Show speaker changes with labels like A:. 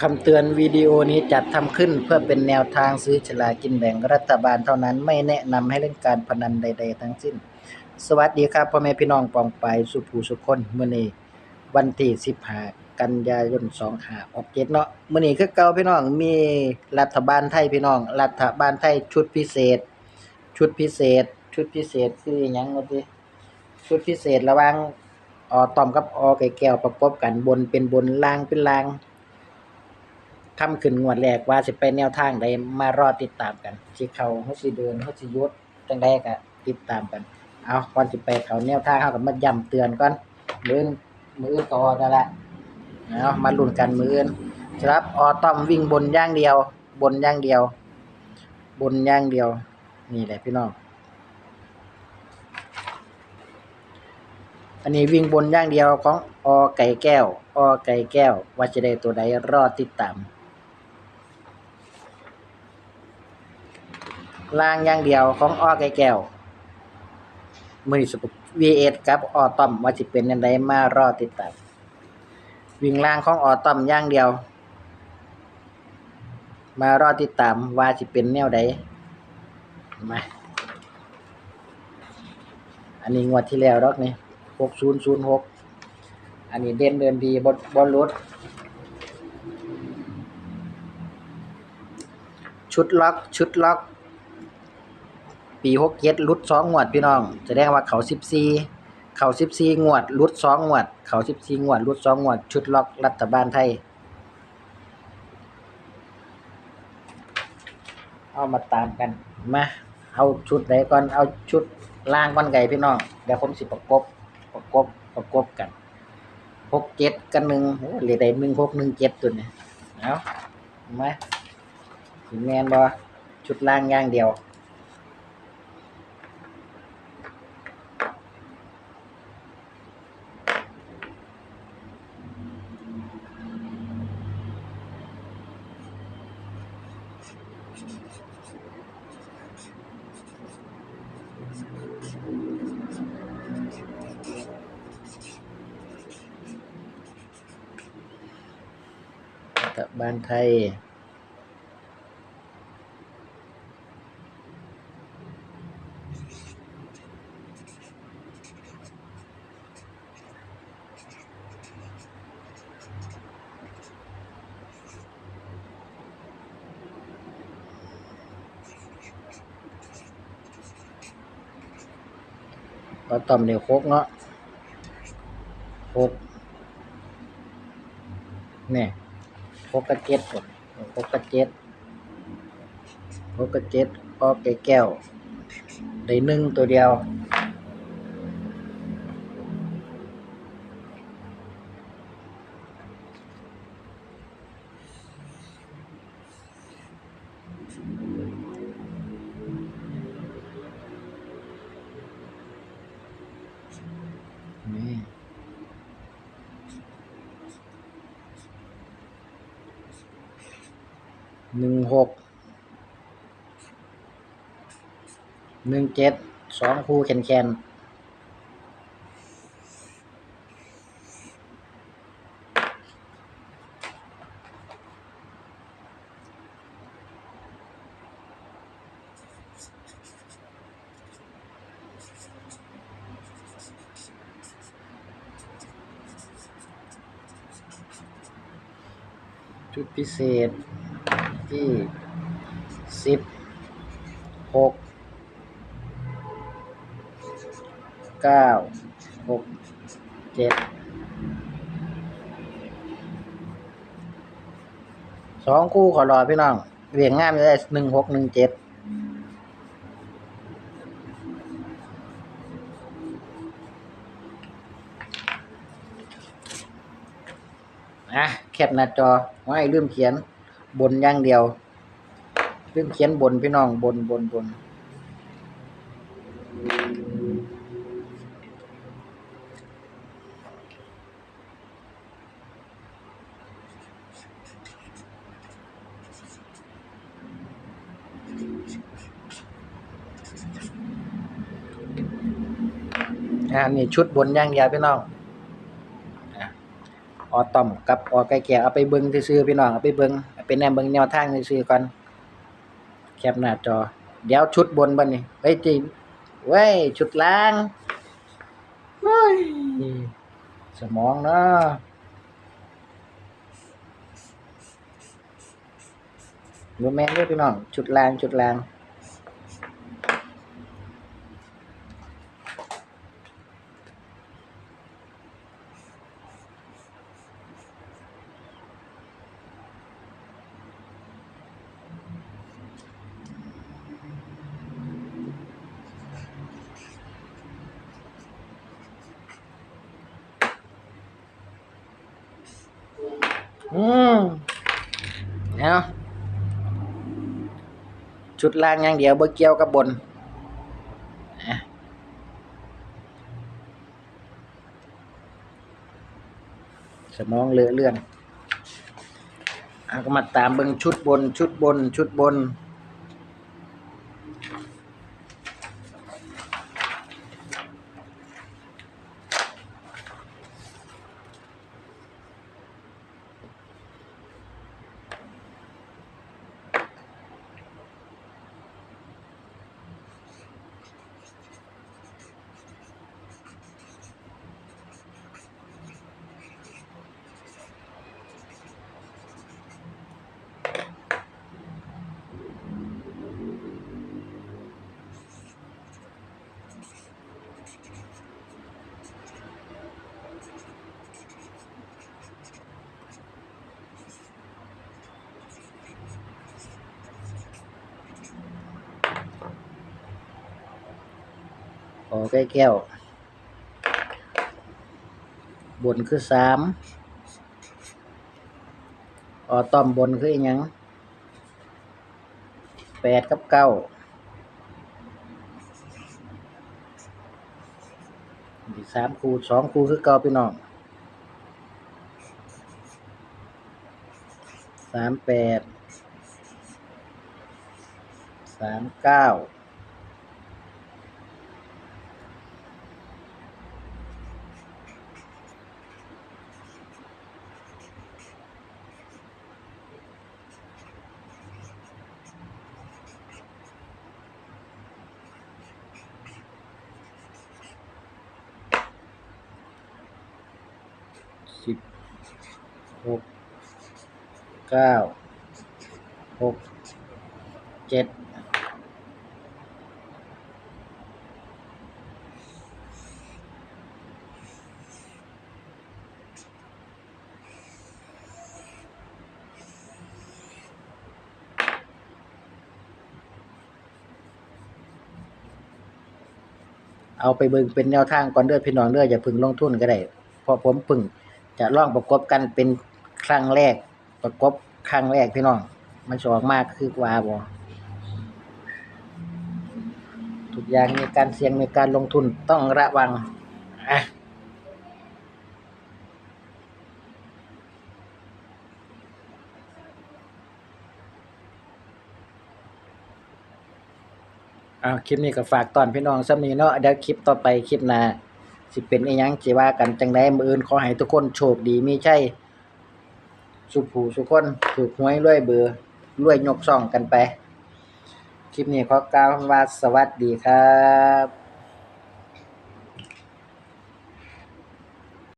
A: คำเตือนวิดีโอนี้จัดทำขึ้นเพื่อเป็นแนวทางซื้อฉลากินแบ่งรัฐบาลเท่านั้นไม่แนะนำให้เล่นการพนันใด ๆ ทั้งสิ้น สวัสดีครับพ่อแม่พี่น้องปองไปสุภูสุคนมื้อนี้วันที่15กันยายน2567เดตเนาะมื้อนี้คือเก่าพี่น้องมีรัฐบาลไทยพี่น้อง รัฐบาลไทยชุดพิเศษ ชุดพิเศษ ชุดพิเศษคือหยังว่าติชุดพิเศษระว่างออตอมกับออไก่แก้วประกบกันบนเป็นบนล่างเป็นล่าง คำขึ้นงวดแรกว่าสิไปแนวทางใดมารอติดตามกันสิเขาเฮาสิเดินเฮาสิยุดจังไดก็ติดตามกัน เอาก่อนสิไปเขาแนวทางเฮาก็มาย้ำเตือนก่อนมือนมืออื่นก็ออกนั่นแหละเอามาลุ้นกันมืออื่นครับออต้อมวิ่งบนย่างเดียว บนย่างเดียว บนย่างเดียว นี่แหละพี่น้องอันนี้วิ่งบนย่างเดียวของอไก่แก้ว อไก่แก้ว ว่าจะได้ตัวใดรอติดตาม ล่างอย่างเดียวของออไก่แก้วมือนี้สุป V8 กับออตอมว่าสิเป็นจังไดมารอติดตามวิ่งล่างของออตอมอย่างเดียว มารอติดตามว่าสิเป็นแนวใดมาอันนี้งวดที่แล้วดอกนี่6006อันนี้เด่นเดินดีบ่บ่หลุดชุดล็อก ชุดล็อก ปีหกเจ็ดลุดสองงวดพี่น้องแสดงว่าเขาสิบสี่เขาสิบสี่งวดลุดสองงวด เขาสิบสี่งวดลุดสองงวด ชุดล็อกรัฐบาลไทย เอามาตามกันมาเอาชุดไหนก่อนเอาชุดล่างก่อนไก่พี่น้องเดี๋ยวผมสิประกบประกบประกบกันหกเจ็ดกันหนึ่งโอ้เหลือได้หนึ่งหกหนึ่งเจ็ดตัวเนี่ยเอามาสิแมนบ่ชุดล่างย่างเดียว รัฐบาลไทยก็ต่อมเดียวโคกเนาะโคกเนี่ยโคกกระเจ็ดก่อนโคกกระเจ็ดโคกกระเจ็ดออกไก่แก้วได้หนึ่งตัวเดียว หนึ่งหกหนึ่งเจ็ดสองคู่แคนแคนชุดพิเศษ ที่สิบหกเก้าหกเจ็ดสองคู่ขอรอพี่น้องเวียงงามจะได้หนึ่งหกหนึ่งเจ็ดอะแคปหน้าจอไว้ลืมเขียน บนอย่างเดียวลืมเขียนบนพี่น้องบนบนบนอ่านี่ชุดบนย่างยวพี่น้องออตอมกับออไก่แก่เอาไปเบิ่งซื่อพี่น้องเอาไปเบิ่ง เป็นแนวเบิงแนวทางซื่อก่อนแคปหน้าจอ เดี๋ยวชุดบนบัดนี้เฮ้ยจิเว้ยชุดล่างเฮ้ยสมองเนาะรูแม่นเด้อพี่น้อง ชุดล่าง ชุดล่าง อืมเอาชุดล่างอย่างเดียวเบอร์เกียวกับบนอะสมองเลือเลื่อนเอาก็มาตามเบิ่งชุดบนชุดบนชุดบน อใกล้แก้ว บนคือสามออต้อมบนคืออยังแปดกับเก้าอีสามคูสองคูคือเก้าพี่น้องสามแปดสามเก้า หกเก้าหกเจ็ดเอาไปเบิ่งเป็นแนวทางก่อนเด้อพี่น้องเด้ออย่าพึ่งลงทุนก็ได้เพราะผมพึ่งจะลองประกบกันเป็น ครั้งแรก ประกบครั้งแรกพี่น้อง มันจะออกมากคือว่าบ่ทุกอย่างมีการเสี่ยงมีการลงทุนต้องระวังอะอ้าวคลิปนี้ก็ฝากตอนพี่น้องซ้ำนี้เนาะเดี๋ยวคลิปต่อไปคลิปหน้าสิเป็นอีหยังสิว่ากันจังไดมืออื่นขอให้ทุกคนโชคดีมีใชัย สุขผู้สุขคนถูกหวยรวยเบอร์รวยยกซ่องกันไป คลิปนี้ขอกล่าวคำว่าสวัสดีครับ